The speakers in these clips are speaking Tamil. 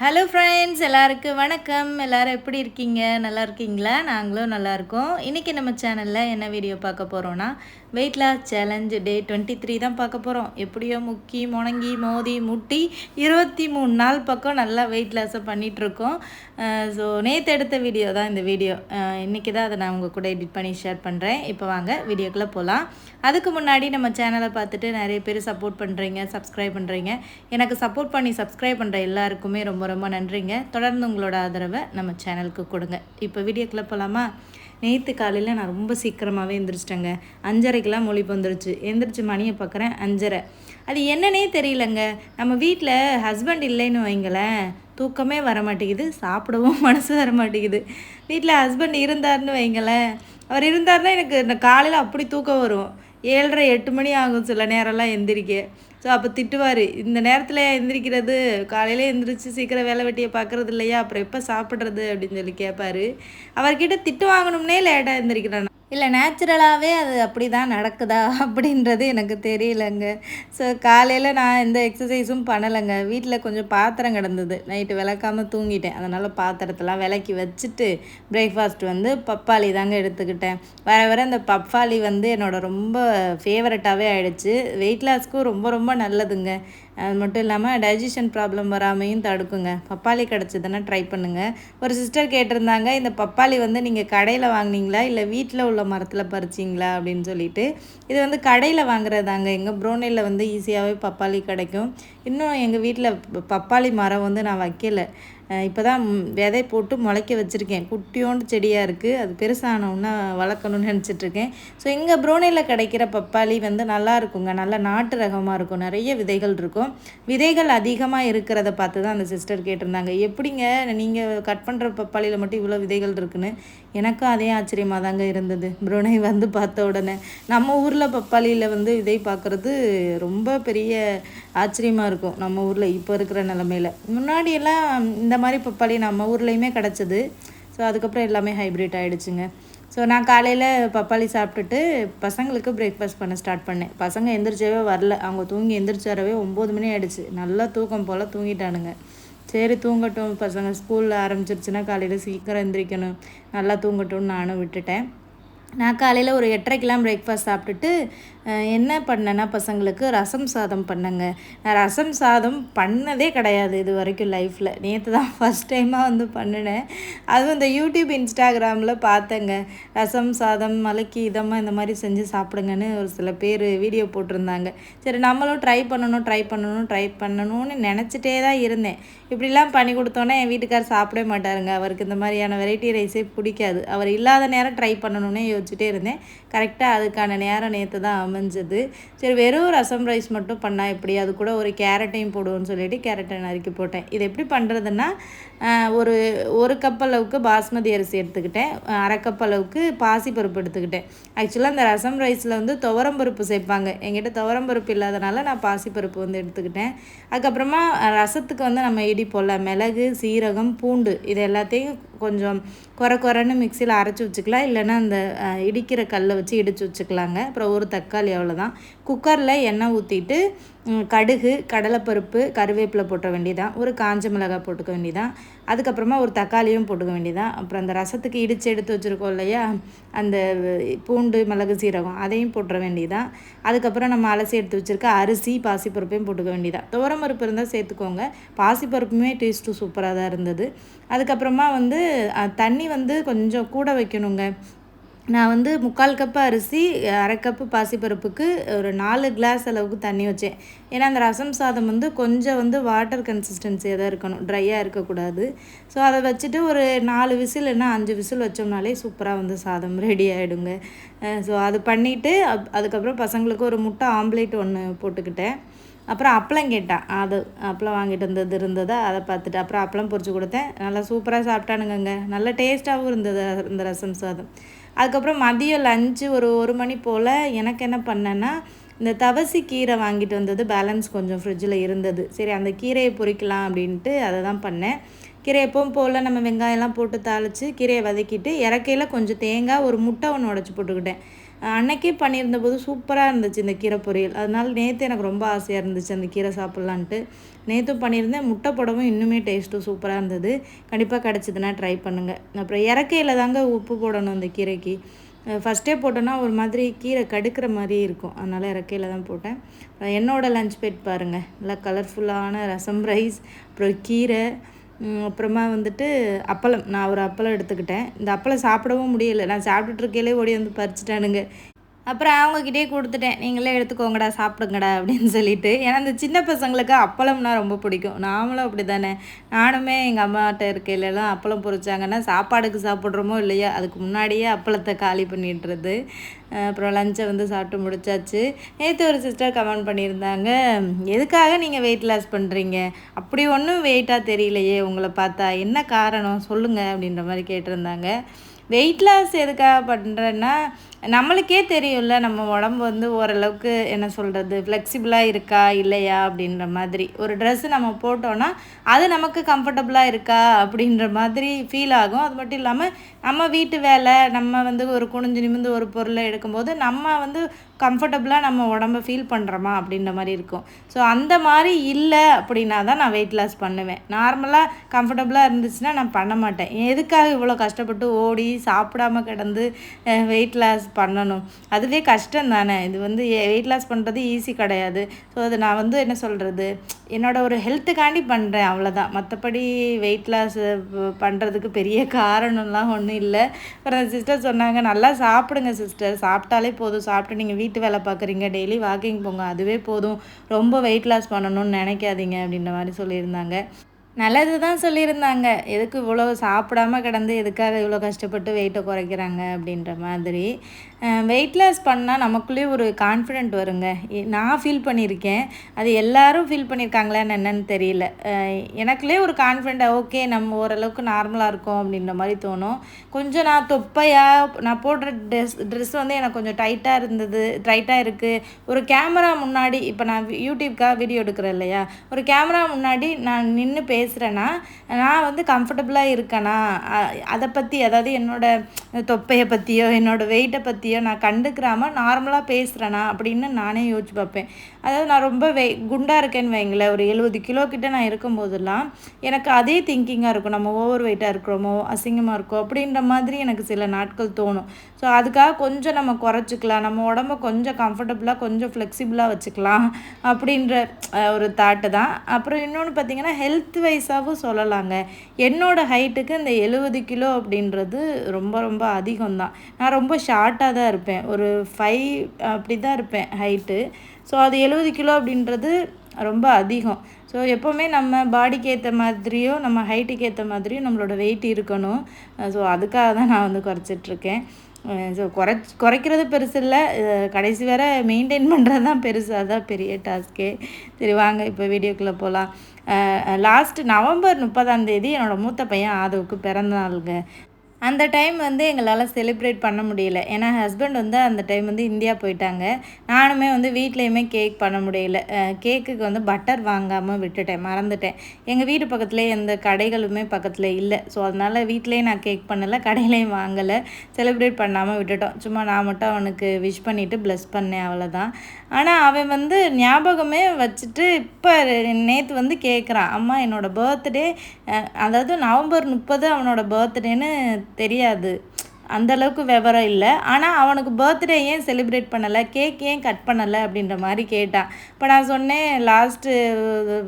ஹலோ ஃப்ரெண்ட்ஸ் எல்லாருக்கும் வணக்கம். எல்லாரும் எப்படி இருக்கீங்க? நல்லா இருக்கீங்களா? நாங்களும் நல்லாயிருக்கோம் இன்றைக்கி நம்ம சேனலில் என்ன வீடியோ பார்க்க போகிறோன்னா weight loss challenge day twenty three தான் பார்க்க போகிறோம் எப்படியோ முக்கி முணங்கி மோதி முட்டி இருபத்தி மூணு நாள் பக்கம் நல்லா வெயிட் லாஸை பண்ணிகிட்ருக்கோம் ஸோ நேற்று எடுத்த வீடியோ தான் இந்த வீடியோ இன்றைக்கி தான் அதை நான் உங்கள் கூட எடிட் பண்ணி ஷேர் பண்ணுறேன் இப்போ வாங்க வீடியோக்குள்ளே போகலாம் அதுக்கு முன்னாடி நம்ம சேனலை பார்த்துட்டு நிறைய பேர் சப்போர்ட் பண்ணுறீங்க சப்ஸ்கிரைப் பண்ணுறீங்க எனக்கு சப்போர்ட் பண்ணி சப்ஸ்கிரைப் பண்ணுற எல்லாருக்குமே ரொம்ப ரொம்ப நன்றிங்க. தொடர்ந்து உங்களோட ஆதரவை நம்ம சேனலுக்கு கொடுங்க. இப்போ வீடியோக்குள்ளே போகலாமா நேற்று காலையில் நான் ரொம்ப சீக்கிரமாகவே எந்திரிச்சிட்டேங்க. அஞ்சரைக்கெலாம் மொழிப்பு வந்துருச்சு. எந்திரிச்சு மணியை பார்க்குறேன் அஞ்சரை. அது என்னன்னே தெரியலங்க. நம்ம வீட்டில் ஹஸ்பண்ட் இல்லைன்னு வைங்களேன். தூக்கமே வர மாட்டேங்குது சாப்பிடவும் மனசு வர மாட்டேங்குது வீட்டில் ஹஸ்பண்ட் இருந்தார்னு வைங்களேன். அவர் இருந்தார்னா எனக்கு இந்த காலையில் அப்படி தூக்கம் வரும். ஏழரை எட்டு மணி ஆகும் சில நேரம்லாம் எந்திரிக்க. ஸோ அப்போ திட்டுவார் இந்த நேரத்தில் எந்திரிக்கிறது காலையில் எந்திரிச்சு சீக்கிரம் வேலை வெட்டியை பார்க்குறது இல்லையா? அப்புறம் எப்போ சாப்பிட்றது? அப்படின்னு சொல்லி கேட்பாரு அவர்கிட்ட திட்டு வாங்கணும்னே லேட்டாக எந்திரிக்கிறான்? இல்லை நேச்சுரலாகவே அது அப்படி தான் நடக்குதா அப்படின்றது எனக்கு தெரியலங்க. ஸோ காலையில் நான் எந்த எக்ஸசைஸும் பண்ணலைங்க. வீட்டில் கொஞ்சம் பாத்திரம் கிடந்தது. நைட்டு விளக்காமல் தூங்கிட்டேன். அதனால் பாத்திரத்தெல்லாம் விளக்கி வச்சுட்டு பிரேக்ஃபாஸ்ட் வந்து பப்பாளி தாங்க எடுத்துக்கிட்டேன். வர வர இந்த பப்பாளி வந்து என்னோடய ரொம்ப ஃபேவரட்டாகவே ஆயிடுச்சு. வெயிட் லாஸ்க்கும் ரொம்ப ரொம்ப நல்லதுங்க. அது மட்டும் இல்லாமல் டைஜஷன் ப்ராப்ளம் வராமையும் தடுக்குங்க. பப்பாளி கிடச்சதுன்னா ட்ரை பண்ணுங்கள் ஒரு சிஸ்டர் கேட்டிருந்தாங்க இந்த பப்பாளி வந்து நீங்கள் கடையில் வாங்கினீங்களா? இல்லை வீட்டில் உள்ள மரத்தில் பறிச்சிங்களா? அப்படின்னு சொல்லிட்டு. இது வந்து கடையில் வாங்குறதாங்க. எங்கள் ப்ரோனையில் வந்து ஈஸியாகவே பப்பாளி கிடைக்கும். இன்னும் எங்கள் வீட்டில் பப்பாளி மரம் வந்து நான் வைக்கலை. இப்போ தான் விதை போட்டு முளைக்க வச்சுருக்கேன். குட்டியோண்டு செடியாக இருக்குது அது பெருசானவுன்னா வளர்க்கணும்னு நினச்சிட்ருக்கேன் ஸோ இங்கே ப்ரோனையில் கிடைக்கிற பப்பாளி வந்து நல்லா இருக்குங்க. நல்ல நாட்டு ரகமாக இருக்கும். நிறைய விதைகள் இருக்கும். விதைகள் அதிகமாக இருக்கிறத பார்த்து தான் அந்த சிஸ்டர் கேட்டிருந்தாங்க. எப்படிங்க நீங்கள் கட் பண்ணுற பப்பாளியில் மட்டும் இவ்வளோ விதைகள் இருக்குன்னு? எனக்கும் அதே ஆச்சரியமாக தாங்க இருந்தது. ப்ரோனை வந்து பார்த்த உடனே. நம்ம ஊரில் பப்பாளியில் வந்து விதை பார்க்குறது ரொம்ப பெரிய ஆச்சரியமாக இருக்கும். நம்ம ஊரில் இப்போ இருக்கிற நிலமையில். முன்னாடியெல்லாம் இந்த மாதிரி பப்பாளி நம்ம ஊர்லேயுமே கிடச்சிது. ஸோ அதுக்கப்புறம் எல்லாமே ஹைப்ரிட் ஆகிடுச்சுங்க ஸோ நான் காலையில் பப்பாளி சாப்பிட்டுட்டு பசங்களுக்கு பிரேக்ஃபாஸ்ட் பண்ண ஸ்டார்ட் பண்ணேன். பசங்க எந்திரிச்சவே வரல. அவங்க தூங்கி எந்திரிச்சாரவே ஒம்பது மணி ஆகிடுச்சு நல்லா தூக்கம் போல் தூங்கிட்டானுங்க. சரி தூங்கட்டும். பசங்க ஸ்கூலில் ஆரம்பிச்சிருச்சுன்னா காலையில் சீக்கிரம் எந்திரிக்கணும். நல்லா தூங்கட்டும்னு நானும் விட்டுட்டேன். நான் காலையில் ஒரு எட்டரைக்கெலாம் பிரேக்ஃபாஸ்ட் சாப்பிட்டுட்டு என்ன பண்ணேன்னா பசங்களுக்கு ரசம் சாதம் பண்ணேங்க. நான் ரசம் சாதம் பண்ணதே கிடையாது இது வரைக்கும் லைஃப்பில் நேற்று தான் ஃபஸ்ட் டைமாக வந்து பண்ணினேன். அதுவும் இந்த யூடியூப் இன்ஸ்டாகிராமில் பார்த்தேங்க. ரசம் சாதம் மலைக்கு இதமாக இந்த மாதிரி செஞ்சு சாப்பிடுங்கன்னு ஒரு சில பேர் வீடியோ போட்டிருந்தாங்க. சரி நம்மளும் ட்ரை பண்ணணும் ட்ரை பண்ணணும் ட்ரை பண்ணணும்னு நினச்சிட்டே தான் இருந்தேன். இப்படிலாம் பண்ணி கொடுத்தோன்னே என் வீட்டுக்கார் சாப்பிடவே மாட்டாருங்க. அவருக்கு இந்த மாதிரியான வெரைட்டி ரைஸே பிடிக்காது. அவர் இல்லாத நேரம் ட்ரை பண்ணணுன்னே யோசிச்சுட்டே இருந்தேன். கரெக்டாக அதுக்கான நேரம் நேற்று தான் அமைஞ்சது சரி வெறும் ரசம் ரைஸ் மட்டும் பண்ணால் எப்படி? அது கூட ஒரு கேரட்டையும் போடுவோம்னு சொல்லிட்டு கேரட்டை நறுக்கி போட்டேன். இது எப்படி பண்ணுறதுன்னா ஒரு ஒரு கப் அளவுக்கு பாஸ்மதி அரிசி எடுத்துக்கிட்டேன். அரை கப் அளவுக்கு பாசிப்பருப்பு எடுத்துக்கிட்டேன். ஆக்சுவலாக அந்த ரசம் ரைஸில் வந்து துவரம்பருப்பு சேர்ப்பாங்க. எங்கிட்ட துவரம்பருப்பு இல்லாதனால நான் பாசிப்பருப்பு வந்து எடுத்துக்கிட்டேன். அதுக்கப்புறமா ரசத்துக்கு வந்து நம்ம இடிப்போம்ல மிளகு சீரகம் பூண்டு இது எல்லாத்தையும் கொஞ்சம் குறை குறைன்னு மிக்சியில் அரைச்சி வச்சுக்கலாம். இல்லைன்னா அந்த இடிக்கிற கல்லை வச்சு இடித்து வச்சுக்கலாங்க. அப்புறம் ஒரு தக்காளி அவ்வளோதான் குக்கரில் எண்ணெய் ஊற்றிட்டு கடுகு கடலைப்பருப்பு கருவேப்பிலை போட்ட வேண்டியதான் ஒரு காஞ்ச மிளகாய் போட்டுக்க வேண்டியதான் அதுக்கப்புறமா ஒரு தக்காளியும் போட்டுக்க வேண்டியதான் அப்புறம் அந்த ரசத்துக்கு இடித்து எடுத்து வச்சுருக்கோம் இல்லையா? அந்த பூண்டு மிளகு சீரகம் அதையும் போட்டுற வேண்டியதான் அதுக்கப்புறம் நம்ம அலசி எடுத்து வச்சுருக்க அரிசி பாசிப்பருப்பையும் போட்டுக்க வேண்டியதான் துவரம்பருப்பு இருந்தால் சேர்த்துக்கோங்க. பாசிப்பருப்புமே டேஸ்ட்டு சூப்பராக தான் இருந்தது. அதுக்கப்புறமா வந்து தண்ணி வந்து கொஞ்சம் கூட வைக்கணுங்க. நான் வந்து முக்கால் கப்பு அரிசி அரை கப்பு பாசிப்பருப்புக்கு ஒரு நாலு கிளாஸ் அளவுக்கு தண்ணி வச்சேன். ஏன்னா அந்த ரசம் சாதம் வந்து கொஞ்சம் வந்து வாட்டர் கன்சிஸ்டன்சியாக தான் இருக்கணும். ட்ரையாக இருக்கக்கூடாது. ஸோ அதை வச்சுட்டு ஒரு நாலு விசில் இல்லைன்னா அஞ்சு விசில் வச்சோம்னாலே சூப்பராக வந்து சாதம் ரெடி ஆகிடுங்க ஸோ அது பண்ணிவிட்டு அப் அதுக்கப்புறம் பசங்களுக்கு ஒரு முட்டை ஆம்லேட் ஒன்று போட்டுக்கிட்டேன். அப்புறம் அப்பளம் கேட்டான். அது அப்பளம் வாங்கிட்டு வந்தது இருந்ததை அதை பார்த்துட்டு அப்புறம் அப்பளம் பொறிச்சு கொடுத்தேன். நல்லா சூப்பராக சாப்பிட்டானுங்கங்க. நல்ல டேஸ்ட்டாகவும் இருந்தது இந்த ரசம் சாதம். அதுக்கப்புறம் மதியம் லஞ்சு ஒரு ஒரு மணி போல் எனக்கு என்ன பண்ணேன்னா இந்த தவசி கீரை வாங்கிட்டு வந்தது பேலன்ஸ் கொஞ்சம் ஃப்ரிட்ஜில் இருந்தது. சரி அந்த கீரையை பொறிக்கலாம் அப்படின்ட்டு அதை தான் பண்ணேன். கீரை எப்பவும் போல் நம்ம வெங்காயம்லாம் போட்டு தாளித்து கீரையை வதக்கிட்டு இறக்கையில் கொஞ்சம் தேங்காய் ஒரு முட்டை ஒன்று உடச்சி போட்டுக்கிட்டேன். அன்னைக்கே பண்ணியிருந்த போது சூப்பராக இருந்துச்சு இந்த கீரை பொரியல். அதனால நேற்று எனக்கு ரொம்ப ஆசையாக இருந்துச்சு அந்த கீரை சாப்பிட்லான்ட்டு. நேற்றும் பண்ணியிருந்தேன் முட்டை புடவும் இன்னுமே டேஸ்ட்டும் சூப்பராக இருந்தது. கண்டிப்பாக கிடச்சிதுன்னா ட்ரை பண்ணுங்கள் அப்புறம் இறக்கையில் தாங்க உப்பு போடணும் அந்த கீரைக்கு. ஃபஸ்ட்டே போட்டோன்னா ஒரு மாதிரி கீரை கடுக்கிற மாதிரி இருக்கும். அதனால் இறக்கையில் தான் போட்டேன். அப்புறம் என்னோடய லஞ்ச் பேட் பாருங்கள் நல்லா கலர்ஃபுல்லான ரசம் ரைஸ் அப்புறம் கீரை அப்புறமா வந்துட்டு அப்பளம். நான் ஒரு அப்பளம் எடுத்துக்கிட்டேன். இந்த அப்பளம் சாப்பிடவும் முடியலை. நான் சாப்பிட்டுட்டு இருக்கையிலே ஓடி வந்து பறிச்சிட்டானுங்க. அப்புறம் அவங்கக்கிட்டே கொடுத்துட்டேன். நீங்களே எடுத்துக்கோங்கடா சாப்பிடுங்கடா அப்படின்னு சொல்லிட்டு. ஏன்னா இந்த சின்ன பசங்களுக்கு அப்பளம்னா ரொம்ப பிடிக்கும். நாமளும் அப்படி தானே நானுமே எங்கள் அம்மாட்ட இருக்கையிலலாம் அப்பளம் பொறிச்சாங்கன்னா சாப்பாடுக்கு சாப்பிட்றோமோ இல்லையா அதுக்கு முன்னாடியே அப்பளத்தை காலி பண்ணிடுறது. அப்புறம் லஞ்சை வந்து சாப்பிட்டு முடிச்சாச்சு. நேற்று ஒரு சிஸ்டர் கமெண்ட் பண்ணியிருந்தாங்க எதுக்காக நீங்கள் வெயிட் லாஸ் பண்ணுறீங்க அப்படி ஒன்றும் வெயிட்டாக தெரியலையே உங்களை பார்த்தா. என்ன காரணம்? சொல்லுங்கள் அப்படின்ற மாதிரி கேட்டிருந்தாங்க. வெயிட் லாஸ் எதுக்காக பண்ணுறேன்னா நம்மளுக்கே தெரியும்ல நம்ம உடம்பு வந்து ஓரளவுக்கு என்ன சொல்கிறது ஃப்ளெக்சிபிளாக இருக்கா இல்லையா அப்படின்ற மாதிரி. ஒரு ட்ரெஸ்ஸு நம்ம போட்டோன்னா அது நமக்கு கம்ஃபர்டபுளாக இருக்கா அப்படின்ற மாதிரி ஃபீல் ஆகும். அது மட்டும் இல்லாமல் நம்ம வீட்டு வேலை நம்ம வந்து ஒரு குனிஞ்சு நிமிந்து ஒரு பொருளை எடுக்கும்போது நம்ம வந்து கம்ஃபர்டபுளாக நம்ம உடம்ப ஃபீல் பண்ணுறோமா அப்படின்ற மாதிரி இருக்கும். ஸோ அந்த மாதிரி இல்லை அப்படின்னா தான் நான் வெயிட் லாஸ் பண்ணுவேன். நார்மலாக கம்ஃபர்டபுளாக இருந்துச்சுன்னா நான் பண்ண மாட்டேன். எதுக்காக இவ்வளோ கஷ்டப்பட்டு ஓடி சாப்பிடாம கிடந்து வெயிட் லாஸ் பண்ணணும். அதுவே கஷ்டம் தானே. இது வந்து வெயிட் லாஸ் பண்ணுறது ஈஸி கிடையாது. ஸோ அது நான் வந்து என்ன சொல்கிறது என்னோடய ஒரு ஹெல்த்துக்காண்டி பண்ணுறேன் அவ்வளோதான் மற்றபடி வெயிட் லாஸ் பண்ணுறதுக்கு பெரிய காரணம்லாம் ஒன்றும் இல்லை. அப்புறம் சிஸ்டர் சொன்னாங்க நல்லா சாப்பிடுங்க சிஸ்டர் சாப்பிட்டாலே போதும். சாப்பிட்டு நீங்கள் வீட்டு வேலை பார்க்குறீங்க டெய்லி வாக்கிங் போங்க. அதுவே போதும். ரொம்ப வெயிட் லாஸ் பண்ணணும்னு நினைக்காதீங்க. அப்படின்ற மாதிரி சொல்லியிருந்தாங்க. நல்லது தான் சொல்லியிருந்தாங்க. எதுக்கு இவ்வளோ சாப்பிடாம கிடந்து எதுக்காக இவ்வளோ கஷ்டப்பட்டு வெயிட்டை குறைக்கிறாங்க அப்படின்ற மாதிரி. வெயிட் லாஸ் பண்ணால் நமக்குள்ளேயே ஒரு கான்ஃபிடென்ட் வருங்க. நான் ஃபீல் பண்ணியிருக்கேன். அது எல்லாரும் ஃபீல் பண்ணியிருக்காங்களான்னு என்னன்னு தெரியல. எனக்குள்ளே ஒரு கான்ஃபிடென்ட் ஓகே நம்ம ஓரளவுக்கு நார்மலாக இருக்கோம் அப்படின்ற மாதிரி தோணும். கொஞ்சம் நான் தொப்பையாக நான் போடுற ட்ரெஸ் ட்ரெஸ் வந்து எனக்கு கொஞ்சம் டைட்டாக இருந்தது டைட்டாக இருக்குது ஒரு கேமரா முன்னாடி இப்போ நான் யூடியூப்காக வீடியோ எடுக்கிறேன் இல்லையா? ஒரு கேமரா முன்னாடி நான் நின்று பேசுகிறேன்னா நான் வந்து கம்ஃபர்டபுளாக இருக்கேனா? அதை பற்றி அதாவது என்னோடய தொப்பையை பற்றியோ என்னோடய வெயிட்டை பற்றியோ நான் கண்டுக்கிறாமல் நார்மலாக பேசுகிறேனா அப்படின்னு நானே யோசிச்சு பார்ப்பேன். அதாவது நான் ரொம்ப வெய் குண்டாக இருக்கேன்னு வைங்களேன். ஒரு எழுபது கிலோ கிட்ட நான் இருக்கும்போதெல்லாம் எனக்கு அதே திங்கிங்காக இருக்கும். நம்ம ஓவர் வெயிட்டாக இருக்கிறோமோ அசிங்கமாக இருக்கோ அப்படின்ற மாதிரி எனக்கு சில நாட்கள் தோணும். ஸோ அதுக்காக கொஞ்சம் நம்ம குறைச்சிக்கலாம். நம்ம உடம்ப கொஞ்சம் கம்ஃபர்டபுளாக கொஞ்சம் ஃப்ளெக்சிபிளாக வச்சுக்கலாம் அப்படின்ற ஒரு தாட்டு தான். அப்புறம் இன்னொன்று பார்த்திங்கன்னா ஹெல்த் வைஸாகவும் சொல்லலாங்க. என்னோடய ஹைட்டுக்கு இந்த எழுபது கிலோ அப்படின்றது ரொம்ப ரொம்ப அதிகம் தான். நான் ரொம்ப ஷார்ட்டாக தான் தான் இருப்பேன். ஒரு ஃபைவ் அப்படி தான் இருப்பேன் ஹைட்டு ஸோ அது எழுபது கிலோ அப்படின்றது ரொம்ப அதிகம். ஸோ எப்போவுமே நம்ம பாடிக்கு ஏற்ற மாதிரியோ நம்ம ஹைட்டுக்கு ஏற்ற மாதிரியும் நம்மளோட வெயிட் இருக்கணும். ஸோ அதுக்காக தான் நான் வந்து குறைச்சிட்ருக்கேன். ஸோ குறைச் குறைக்கிறது பெருசு இல்லை. கடைசி வரை மெயின்டைன் பண்ணுறது தான் பெருசு. அதுதான் பெரிய டாஸ்க்கே சரி வாங்க இப்போ வீடியோக்குள்ளே போகலாம் லாஸ்ட்டு நவம்பர் முப்பதாம் தேதி என்னோடய மூத்த பையன் ஆதவுக்கு பிறந்த நாளுங்க. அந்த டைம் வந்து எங்களால் செலிப்ரேட் பண்ண முடியல. ஏன்னா ஹஸ்பண்ட் வந்து அந்த டைம் வந்து இந்தியா போயிட்டாங்க. நானுமே வந்து வீட்லேயுமே கேக் பண்ண முடியல. கேக்குக்கு வந்து பட்டர் வாங்காமல் விட்டுட்டேன் மறந்துட்டேன். எங்கள் வீட்டு பக்கத்துலேயே எந்த கடைகளுமே பக்கத்தில் இல்லை. ஸோ அதனால் வீட்லேயே நான் கேக் பண்ணலை கடையிலையும் வாங்கலை. செலிப்ரேட் பண்ணாமல் விட்டுட்டோம். சும்மா நான் மட்டும் அவனுக்கு விஷ் பண்ணிவிட்டு ப்ளஸ் பண்ணேன் அவ்வளோதான் ஆனால் அவன் வந்து ஞாபகமே வச்சுட்டு இப்போ நேற்று வந்து கேட்குறான் அம்மா என்னோடய பர்த்டே அதாவது நவம்பர் முப்பது அவனோட பர்த்டேன்னு தெரியாது. அந்தளவுக்கு விவரம் இல்லை. ஆனால் அவனுக்கு பர்த்டே ஏன் செலிப்ரேட் பண்ணலை? கேக் ஏன் கட் பண்ணலை? அப்படின்ற மாதிரி கேட்டான். இப்போ நான் சொன்னேன் லாஸ்ட்டு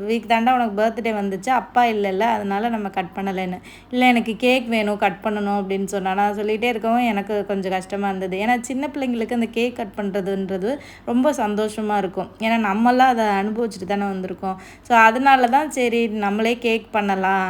வீக் தாண்டா உனக்கு பர்த்டே வந்துச்சு. அப்பா இல்லைல்ல அதனால் நம்ம கட் பண்ணலைன்னு. இல்லை எனக்கு கேக் வேணும் கட் பண்ணணும் அப்படின்னு சொன்னான். நான் சொல்லிகிட்டே இருக்கவும் எனக்கு கொஞ்சம் கஷ்டமாக இருந்தது. ஏன்னா சின்ன பிள்ளைங்களுக்கு அந்த கேக் கட் பண்ணுறதுன்றது ரொம்ப சந்தோஷமாக இருக்கும். ஏன்னா நம்மளாம் அதை அனுபவிச்சுட்டு தானே வந்திருக்கோம். ஸோ அதனால தான் சரி நம்மளே கேக் பண்ணலாம்.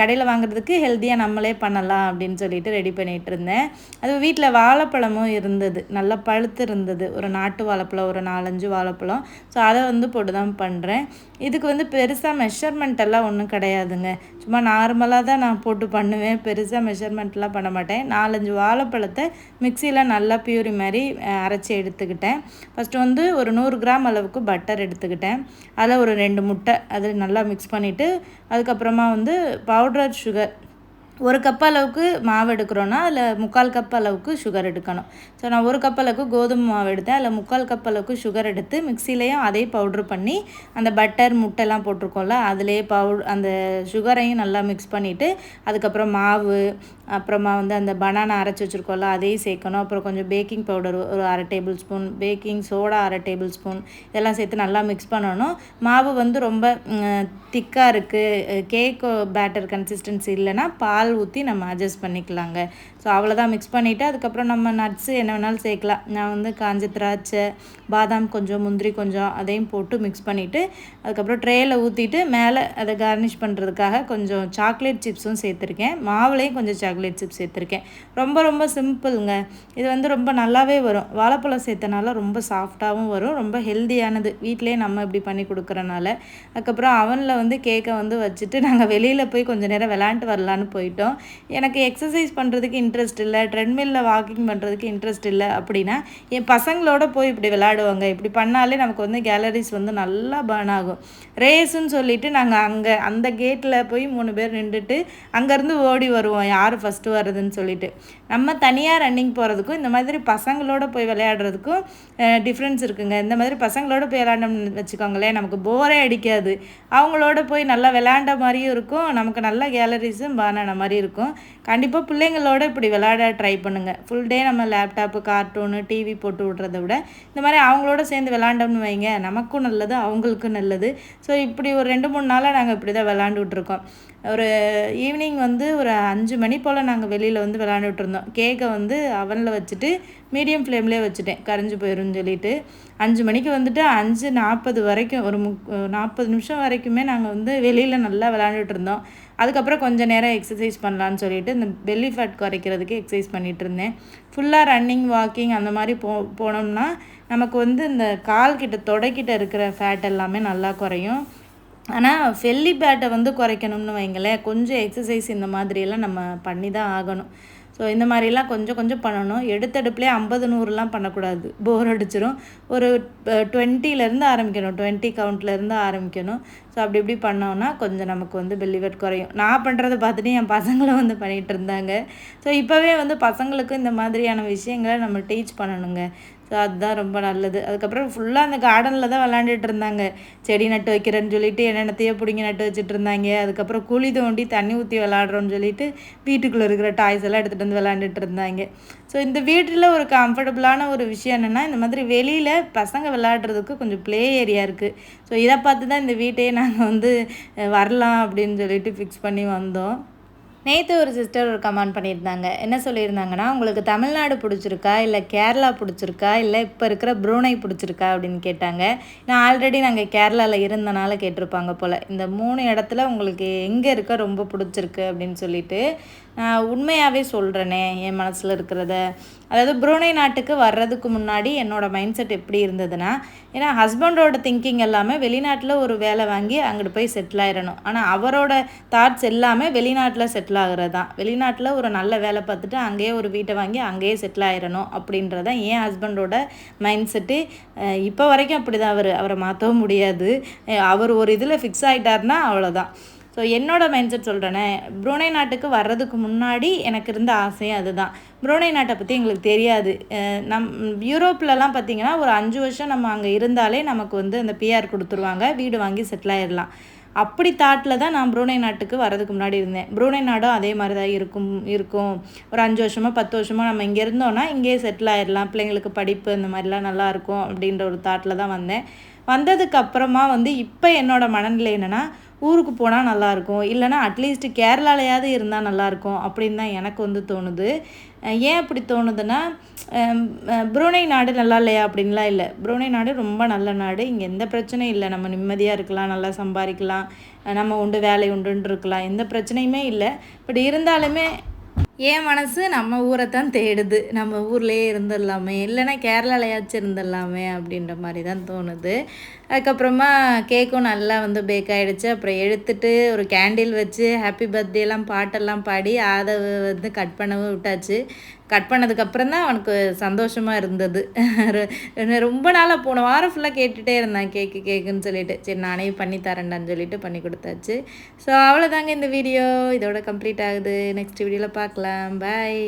கடையில் வாங்குறதுக்கு ஹெல்த்தியாக நம்மளே பண்ணலாம் அப்படின்னு சொல்லிட்டு ரெடி பண்ணிகிட்டு இருந்தேன். அது வீட்டில் வாழைப்பழமும் இருந்தது. நல்லா பழுத்து இருந்தது. ஒரு நாட்டு வாழைப்பழம் ஒரு நாலஞ்சு வாழைப்பழம். ஸோ அதை வந்து போட்டு தான் பண்ணுறேன் இதுக்கு வந்து பெருசாக மெஷர்மெண்ட் எல்லாம் ஒன்றும் கிடையாதுங்க. சும்மா நார்மலாக தான் நான் போட்டு பண்ணுவேன். பெருசாக மெஷர்மெண்ட்லாம் பண்ண மாட்டேன். நாலஞ்சு வாழைப்பழத்தை மிக்சியில் நல்லா பியூரி மாதிரி அரைச்சி எடுத்துக்கிட்டேன். ஃபஸ்ட்டு வந்து ஒரு நூறு கிராம் அளவுக்கு பட்டர் எடுத்துக்கிட்டேன். அதில் ஒரு ரெண்டு முட்டை அது நல்லா மிக்ஸ் பண்ணிவிட்டு அதுக்கப்புறமா வந்து பவுடர் சுகர் ஒரு கப் அளவுக்கு மாவு எடுக்கிறோன்னா அதில் முக்கால் கப் அளவுக்கு சுகர் எடுக்கணும். ஸோ நான் ஒரு கப் அளவுக்கு கோதுமை மாவு எடுத்தேன். அதில் முக்கால் கப் அளவுக்கு சுகர் எடுத்து மிக்சிலையும் அதே பவுட்ரு பண்ணி அந்த பட்டர் முட்டைலாம் போட்டிருக்கோம்ல அதிலே பவுட் அந்த சுகரையும் நல்லா மிக்ஸ் பண்ணிவிட்டு அதுக்கப்புறம் மாவு அப்புறமா வந்து அந்த பனானா அரைச்சி வச்சுருக்கோம்ல அதையும் சேர்க்கணும். அப்புறம் கொஞ்சம் பேக்கிங் பவுடர் ஒரு அரை டேபிள் ஸ்பூன் பேக்கிங் சோடா அரை டேபிள் ஸ்பூன் இதெல்லாம் சேர்த்து நல்லா மிக்ஸ் பண்ணணும். மாவு வந்து ரொம்ப திக்காக இருக்குது கேக் பேட்டர் கன்சிஸ்டன்சி இல்லைன்னா பால் ஊற்றி நம்ம அட்ஜஸ்ட் பண்ணிக்கலாங்க. ஸோ அவ்வளோதான் மிக்ஸ் பண்ணிவிட்டு அதுக்கப்புறம் நம்ம நட்ஸு என்ன வேணாலும் சேர்க்கலாம். நான் வந்து காஞ்ச திராட்சை பாதாம் கொஞ்சம் முந்திரி கொஞ்சம் அதையும் போட்டு மிக்ஸ் பண்ணிவிட்டு அதுக்கப்புறம் ட்ரேயில் ஊற்றிட்டு மேலே அதை கார்னிஷ் பண்ணுறதுக்காக கொஞ்சம் சாக்லேட் சிப்ஸும் சேர்த்துருக்கேன். மாவுலேயும் கொஞ்சம் சாக்லேட் சிப்ஸ் சேர்த்துருக்கேன். ரொம்ப ரொம்ப சிம்பிளுங்க இது வந்து ரொம்ப நல்லாவே வரும். வாழைப்பழம் சேர்த்தனால ரொம்ப சாஃப்டாகவும் வரும். ரொம்ப ஹெல்த்தியானது வீட்டிலே நம்ம இப்படி பண்ணி கொடுக்குறனால. அதுக்கப்புறம் அவனில் வந்து கேக்கை வந்து வச்சுட்டு நாங்கள் வெளியில் போய் கொஞ்சம் நேரம் விளாண்டு வரலான்னு போயிட்டோம். எனக்கு எக்ஸசைஸ் பண்ணுறதுக்கு இன்ட்ரெஸ்ட் இல்லை ட்ரெட்மில்லில் வாக்கிங் பண்ணுறதுக்கு இன்ட்ரெஸ்ட் இல்லை அப்படின்னா என் பசங்களோட போய் இப்படி விளாடுவாங்க இப்படி பண்ணாலே நமக்கு வந்து கேலரிஸ் வந்து நல்லா பர்ன் ஆகும். ரேஸுன்னு சொல்லிட்டு நாங்கள் அங்கே அந்த கேட்டில் போய் மூணு பேர் நின்றுட்டு அங்கேருந்து ஓடி வருவோம். யார் ஃபஸ்ட்டு வர்றதுன்னு சொல்லிட்டு. நம்ம தனியாக ரன்னிங் போகிறதுக்கும் இந்த மாதிரி பசங்களோட போய் விளையாடுறதுக்கும் டிஃப்ரென்ஸ் இருக்குங்க. இந்த மாதிரி பசங்களோட போய் விளையாண்டோம்னு வச்சுக்கோங்களேன் நமக்கு போரே அடிக்காது. அவங்களோட போய் நல்லா விளையாண்ட மாதிரியும் இருக்கும். நமக்கு நல்ல கேலரிஸும் பர்ன் ஆன மாதிரி இருக்கும். கண்டிப்பாக பிள்ளைங்களோட இப்படி விளையாட ட்ரை பண்ணுங்கள் ஃபுல் டே நம்ம லேப்டாப்பு கார்ட்டூனு டிவி போட்டு விட்றத விட இந்த மாதிரி அவங்களோட சேர்ந்து விளாண்டோம்னு வைங்க. நமக்கும் நல்லது அவங்களுக்கும் நல்லது. ஸோ இப்படி ஒரு ரெண்டு மூணு நாளாக நாங்கள் இப்படி தான் விளாண்டுட்ருக்கோம் ஒரு ஈவினிங் வந்து ஒரு அஞ்சு மணி போல் நாங்கள் வெளியில் வந்து விளாண்டுட்டு இருந்தோம் கேக்கை வந்து அவனில் வச்சுட்டு மீடியம் ஃப்ளேம்லேயே வச்சுட்டேன். கரைஞ்சி போயிருன்னு சொல்லிட்டு அஞ்சு மணிக்கு வந்துட்டு அஞ்சு நாற்பது வரைக்கும் ஒரு முக் நாற்பது நிமிஷம் வரைக்குமே நாங்கள் வந்து வெளியில் நல்லா விளாண்டுட்டு இருந்தோம். அதுக்கப்புறம் கொஞ்சம் நேரம் எக்ஸசைஸ் பண்ணலான்னு சொல்லிட்டு இந்த பெல்லி ஃபேட் குறைக்கிறதுக்கு எக்ஸசைஸ் பண்ணிகிட்டு இருந்தேன். ஃபுல்லாக ரன்னிங் வாக்கிங் அந்த மாதிரி போ போனோம்னா நமக்கு வந்து இந்த கால் கிட்ட தொடைக்கிட்ட இருக்கிற ஃபேட் எல்லாமே நல்லா குறையும். ஆனால் ஃபெல்லி பேட்டை வந்து குறைக்கணும்னு வைங்களேன் கொஞ்சம் எக்ஸசைஸ் இந்த மாதிரியெல்லாம் நம்ம பண்ணி தான் ஆகணும். ஸோ இந்த மாதிரிலாம் கொஞ்சம் கொஞ்சம் பண்ணணும். எடுத்தடுப்புலேயே ஐம்பது நூறுலாம் பண்ணக்கூடாது. போர் அடிச்சிடும் ஒரு டுவெண்ட்டிலேருந்து ஆரம்பிக்கணும். டுவெண்ட்டி கவுண்ட்லேருந்து ஆரம்பிக்கணும். ஸோ அப்படி இப்படி பண்ணோன்னா கொஞ்சம் நமக்கு வந்து பெல்லிவெட் குறையும். நான் பண்ணுறதை பார்த்துட்டு என் பசங்களும் வந்து பண்ணிகிட்டு இருந்தாங்க. ஸோ இப்போவே வந்து பசங்களுக்கு இந்த மாதிரியான விஷயங்களை நம்ம டீச் பண்ணணுங்க. ஸோ அதுதான் ரொம்ப நல்லது. அதுக்கப்புறம் ஃபுல்லாக அந்த கார்டனில் தான் விளாண்டுட்டு இருந்தாங்க. செடி நட்டு வைக்கிறேன்னு சொல்லிட்டு என்னென்னத்தையோ பிடிங்கி நட்டு வச்சுட்டு இருந்தாங்க அதுக்கப்புறம் குழி தோண்டி தண்ணி ஊற்றி விளாட்றோன்னு சொல்லிட்டு வீட்டுக்குள்ளே இருக்கிற டாய்ஸ் எல்லாம் எடுத்துகிட்டு வந்து விளாண்டுட்டு இருந்தாங்க. ஸோ இந்த வீட்டில் ஒரு கம்ஃபர்டபுளான ஒரு விஷயம் என்னென்னா இந்த மாதிரி வெளியில் பசங்க விளாடுறதுக்கு கொஞ்சம் ப்ளே ஏரியா இருக்குது ஸோ இதை பார்த்து தான் இந்த வீட்டையே நாங்கள் வந்து வரலாம் அப்படின்னு சொல்லிட்டு ஃபிக்ஸ் பண்ணி வந்தோம். நேற்று ஒரு சிஸ்டர் ஒரு கமெண்ட் பண்ணியிருந்தாங்க. என்ன சொல்லியிருந்தாங்கன்னா உங்களுக்கு தமிழ்நாடு பிடிச்சிருக்கா? இல்லை கேரளா பிடிச்சிருக்கா? இல்லை இப்போ இருக்கிற ப்ரூனை பிடிச்சிருக்கா? அப்படின்னு கேட்டாங்க. நான் ஆல்ரெடி நாங்கள் கேரளாவில் இருந்தனால கேட்டிருப்பாங்க போல். இந்த மூணு இடத்துல உங்களுக்கு எங்கே இருக்க ரொம்ப பிடிச்சிருக்கு அப்படின்னு சொல்லிட்டு உண்மையாகவே சொல்கிறேனே என் மனசில் இருக்கிறத. அதாவது புரூனை நாட்டுக்கு வர்றதுக்கு முன்னாடி என்னோடய மைண்ட் செட் எப்படி இருந்ததுன்னா ஏன்னா ஹஸ்பண்டோட திங்கிங் எல்லாமே வெளிநாட்டில் ஒரு வேலை வாங்கி அங்கிட்டு போய் செட்டில் ஆயிடணும் ஆனால் அவரோட தாட்ஸ் எல்லாமே வெளிநாட்டில் செட்டில் ஆகிறது. தான் வெளிநாட்டில் ஒரு நல்ல வேலை பார்த்துட்டு அங்கேயே ஒரு வீட்டை வாங்கி அங்கேயே செட்டில் ஆயிடணும் அப்படின்றத என் ஹஸ்பண்டோட மைண்ட் செட்டு இப்போ வரைக்கும் அப்படி தான் அவர். அவரை மாற்றவும் முடியாது. அவர் ஒரு இதில் ஃபிக்ஸ் ஆகிட்டார்னா அவ்வளோதான் ஸோ என்னோடய மைண்ட் செட் சொல்கிறேனே புரோனை நாட்டுக்கு வர்றதுக்கு முன்னாடி எனக்கு இருந்த ஆசையும் அதுதான். புரோனை நாட்டை பற்றி எங்களுக்கு தெரியாது. நம் யூரோப்லலாம் பார்த்திங்கன்னா ஒரு அஞ்சு வருஷம் நம்ம அங்கே இருந்தாலே நமக்கு வந்து அந்த பிஆர் கொடுத்துருவாங்க. வீடு வாங்கி செட்டில் ஆயிடலாம் அப்படி தாட்டில் தான் நான் ப்ரூனை நாட்டுக்கு வரதுக்கு முன்னாடி இருந்தேன். ப்ரூனை நாடும் அதே மாதிரி தான் இருக்கும் இருக்கும். ஒரு அஞ்சு வருஷமாக பத்து வருஷமாக நம்ம இங்கே இருந்தோன்னா இங்கேயே செட்டில் ஆயிடலாம் பிள்ளைங்களுக்கு படிப்பு இந்த மாதிரிலாம் நல்லாயிருக்கும் அப்படின்ற ஒரு தாட்டில் தான் வந்தேன். வந்ததுக்கு அப்புறமா வந்து இப்போ என்னோடய மனநிலை என்னென்னா ஊருக்கு போனால் நல்லாயிருக்கும் இல்லைனா அட்லீஸ்ட் கேரளாலையாவது இருந்தால் நல்லாயிருக்கும் அப்படின்னு தான் எனக்கு வந்து தோணுது. ஏன் அப்படி தோணுதுன்னா புரோனை நாடு நல்லா இல்லையா அப்படின்லாம் இல்லை. புரோனை நாடு ரொம்ப நல்ல நாடு. இங்கே எந்த பிரச்சனையும் இல்லை. நம்ம நிம்மதியாக இருக்கலாம் நல்லா சம்பாதிக்கலாம். நம்ம உண்டு வேலை உண்டுன்னு இருக்கலாம். எந்த பிரச்சனையுமே இல்லை. பட் இருந்தாலுமே என் மனசு நம்ம ஊரை தான் தேடுது. நம்ம ஊர்லேயே இருந்துடலாமே. இல்லைன்னா கேரளாலையாச்சும் இருந்துடலாமே அப்படின்ற மாதிரி தான் தோணுது. அதுக்கப்புறமா கேக்கும் நல்லா வந்து பேக் ஆகிடுச்சு அப்புறம் எடுத்துட்டு ஒரு கேண்டில் வச்சு ஹாப்பி பர்த்டேலாம் பாட்டெல்லாம் பாடி அதை வந்து கட் பண்ணவும் விட்டாச்சு. கட் பண்ணதுக்கப்புறம் தான் அவனுக்கு சந்தோஷமாக இருந்தது. ரொம்ப நாளாக போன வாரம் ஃபுல்லாக கேட்டுகிட்டே இருந்தான். கேக்கு கேக்குன்னு சொல்லிட்டு. சரி நானே பண்ணி தரேன்டான்னு சொல்லிட்டு பண்ணி கொடுத்தாச்சு. ஸோ அவ்வளோதாங்க இந்த வீடியோ இதோட கம்ப்ளீட் ஆகுது. நெக்ஸ்ட் வீடியோவில் பார்க்கலாம். பாய்